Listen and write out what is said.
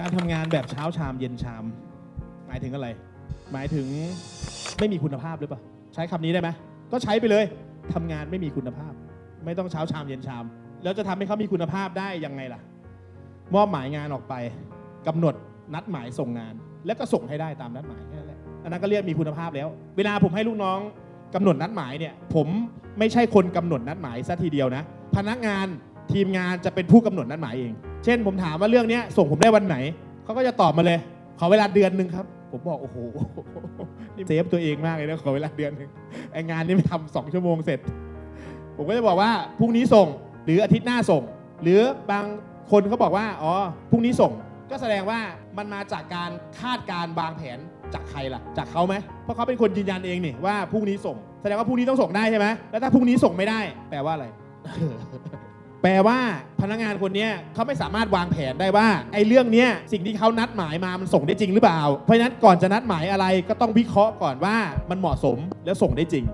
การทำงานแบบเช้าชามเย็นชาม หมายถึงอะไร หมายถึงไม่มีคุณภาพหรือเปล่าใช้คำนี้ได้ไหมก็ใช้ไปเลยทำงานไม่มีคุณภาพ ไม่ต้องเช้าชามเย็นชาม แล้วจะทำให้เขามีคุณภาพได้ยังไงล่ะ มอบหมายงานออกไปกำหนดนัดหมายส่งงาน แล้วก็ส่งให้ได้ตามนัดหมายแค่นั้นแหละอันนั้นก็เรียกมีคุณภาพแล้ว เวลาผมให้ลูกน้องกำหนดนัดหมายเนี่ย ผมไม่ใช่คนกำหนดนัดหมายซะทีเดียวนะ พนักงานทีมงานจะเป็นผู้กำหนดนัดหมายเอง เช่นผมถามว่าเรื่องนี้ส่งผมได้วันไหน เขาก็จะตอบมาเลย ขอเวลาเดือนหนึ่งครับ ผมบอกโอ้โหนี่เซฟตัวเองมากเลยนะขอเวลาเดือนหนึ่งไองานนี้ไม่ทำสองชั่วโมงเสร็จ ผมก็จะบอกว่าพรุ่งนี้ส่งหรืออาทิตย์หน้าส่ง หรือบางคนเขาบอกว่าอ๋อพรุ่งนี้ส่ง ก็แสดงว่ามันมาจากการคาดการณ์วางแผนจากใครล่ะ จากเขาไหมเพราะเขาเป็นคนยืนยันเองนี่ว่าพรุ่งนี้ส่ง แสดงว่าพรุ่งนี้ต้องส่งได้ใช่ไหมแล้วถ้าพรุ่งนี้ส่งไม่ได้ แปลว่าอะไร แปลว่าพนักงานคนนี้เขาไม่สามารถวางแผนได้ว่าไอ้เรื่องเนี้ยสิ่งที่เขานัดหมายมามันส่งได้จริงหรือเปล่า เพราะฉะนั้นก่อนจะนัดหมายอะไรก็ต้องวิเคราะห์ก่อนว่ามันเหมาะสมแล้วส่งได้จริง